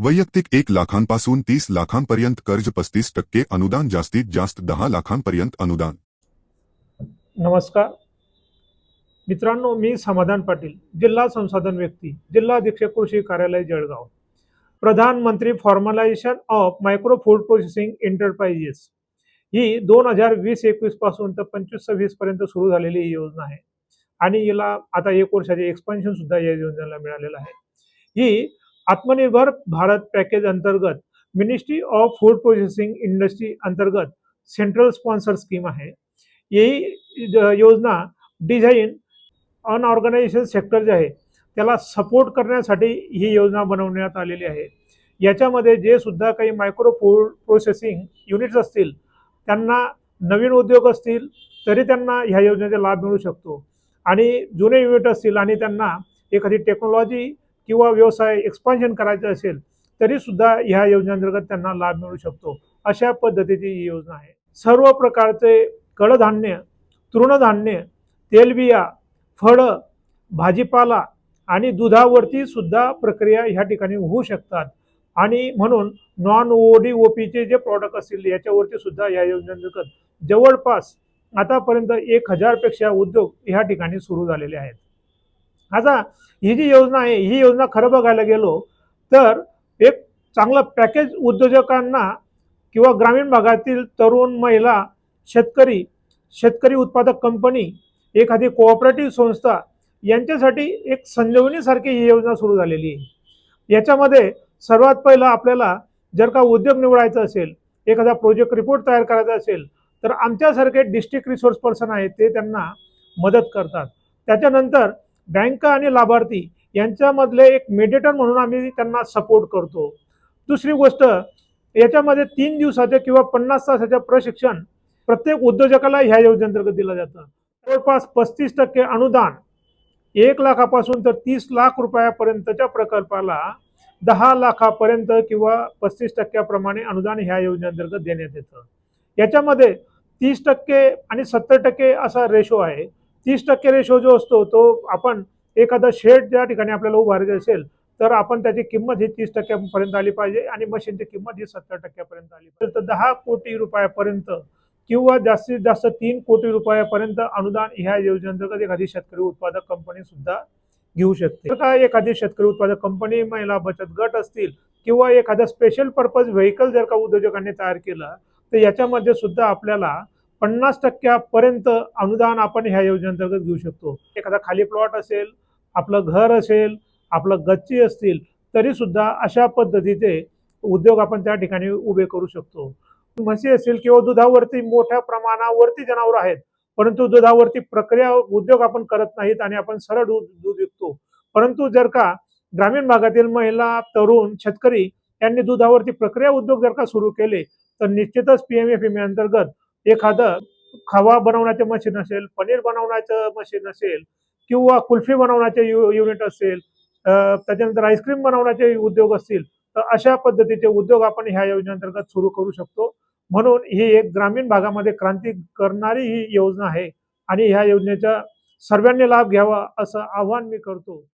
वैयक्तिक एक लाखांपासून तीस लाखांपर्यंत कर्ज पस्तीस टक्के अनुदान जास्तीत जास्त दहा लाखांपर्यंत अनुदान. नमस्कार. मित्रांनो मी समाधान पाटील जिल्हा संसाधन व्यक्ती जिल्हा अधीक्षक कृषी कार्यालय जळगाव. प्रधानमंत्री formalisation of micro food processing enterprises ही दोन हजार वीस एकवीसपासून तर पंचवीस सव्वीस पर्यंत सुरू झालेली ही योजना आहे. आणि हिला आता एक वर्षाचे एक्सपान्शन सुद्धा या योजनेला मिळालेलं आहे. ही आत्मनिर्भर भारत पॅकेज अंतर्गत ministry of food processing industry अंतर्गत सेंट्रल स्पॉन्सर स्कीम आहे. ही ज- योजना डिझाईन अनऑर्गनायझेशन सेक्टर जे आहे त्याला सपोर्ट करण्यासाठी ही योजना बनवण्यात आलेली आहे. याच्यामध्ये जे सुद्धा काही मायक्रो फूड प्रोसेसिंग युनिट्स असतील त्यांना नवीन उद्योग असतील तरी त्यांना ह्या योजनेचा लाभ मिळू शकतो. आणि जुने युनिट असतील आणि त्यांना एखादी टेक्नॉलॉजी किंवा व्यवसाय एक्सपान्शन करायचं असेल तरीसुद्धा ह्या योजनेअंतर्गत त्यांना लाभ मिळू शकतो. अशा पद्धतीची ही योजना आहे. सर्व प्रकारचे कडधान्य तृणधान्य तेलबिया फळं भाजीपाला आणि दुधावरती सुद्धा प्रक्रिया ह्या ठिकाणी होऊ शकतात. आणि म्हणून नॉन ओ डी ओ पीचे जे प्रॉडक्ट असतील याच्यावरती सुद्धा या योजनेअंतर्गत जवळपास आतापर्यंत एक हजारपेक्षा उद्योग ह्या ठिकाणी सुरू झालेले आहेत. आता ही जी योजना आहे ही योजना खरं बघायला गेलो तर एक चांगलं पॅकेज उद्योजकांना किंवा ग्रामीण भागातील तरुण महिला शेतकरी शेतकरी उत्पादक कंपनी एखादी कोऑपरेटिव्ह संस्था यांच्यासाठी एक संजीवनीसारखी ही योजना सुरू झालेली आहे. याच्यामध्ये सर्वात पहिलं आपल्याला जर का उद्योग निवडायचा असेल एखादा प्रोजेक्ट रिपोर्ट तयार करायचा असेल तर आमच्यासारखे डिस्ट्रिक्ट रिसोर्स पर्सन आहेत ते त्यांना मदत करतात. त्याच्यानंतर बँक आणि लाभार्थी यांच्यामधले एक मेडिएटर म्हणून आम्ही त्यांना सपोर्ट करतो. दुसरी गोष्ट याच्यामध्ये तीन दिवसाचे किंवा पन्नास तासाचे प्रशिक्षण प्रत्येक उद्योजकाला ह्या योजनेअंतर्गत दिलं जातं. जवळपास पस्तीस टक्के अनुदान एक लाखापासून तर तीस लाख रुपयापर्यंतच्या प्रकल्पाला दहा लाखापर्यंत किंवा पस्तीस टक्क्याप्रमाणे अनुदान ह्या योजनेअंतर्गत देण्यात येतं. याच्यामध्ये तीस टक्के आणि सत्तर टक्के असा रेशो आहे. तीस टक्के रेशो जो असतो तो आपण एखादा शेड ज्या ठिकाणी आपल्याला उभारायचं असेल तर आपण त्याची किंमत ही तीस टक्क्यापर्यंत आली पाहिजे आणि मशीनची किंमत ही सत्तर टक्क्यापर्यंत आली पाहिजे. तर दहा कोटी रुपयापर्यंत किंवा जास्तीत जास्त तीन कोटी रुपयापर्यंत अनुदान ह्या योजनेअंतर्गत एखादी शेतकरी उत्पादक कंपनी सुद्धा घेऊ शकते. तर का एखादी शेतकरी उत्पादक कंपनी महिला बचत गट असतील किंवा एखादं स्पेशल पर्पज व्हेकल जर का उद्योजकांनी तयार केलं तर याच्यामध्ये सुद्धा आपल्याला पन्नास टक्क्यापर्यंत अनुदान आपण ह्या योजनेअंतर्गत घेऊ शकतो. एखादा खाली प्लॉट असेल आपलं घर असेल आपलं गच्ची असतील तरीसुद्धा अशा पद्धतीचे उद्योग आपण त्या ठिकाणी उभे करू शकतो. म्हशी असेल किंवा दुधावरती मोठ्या प्रमाणावरती जनावर आहेत परंतु दुधावरती प्रक्रिया उद्योग आपण करत नाहीत आणि आपण सरळ दूध दूध विकतो. परंतु जर का ग्रामीण भागातील महिला तरुण शेतकरी यांनी दुधावरती प्रक्रिया उद्योग जर का सुरू केले तर निश्चितच पी एम एफ अंतर्गत एखादं खवा बनवण्याचे मशीन असेल पनीर बनवण्याचं मशीन असेल किंवा कुल्फी बनवण्याचे यु युनिट असेल त्याच्यानंतर आईस्क्रीम बनवण्याचे उद्योग असतील तर अशा पद्धतीचे उद्योग आपण ह्या योजनेअंतर्गत सुरू करू शकतो. म्हणून ही एक ग्रामीण भागामध्ये क्रांती करणारी ही योजना आहे आणि ह्या योजनेचा सर्वांनी लाभ घ्यावा असं आवाहन मी करतो.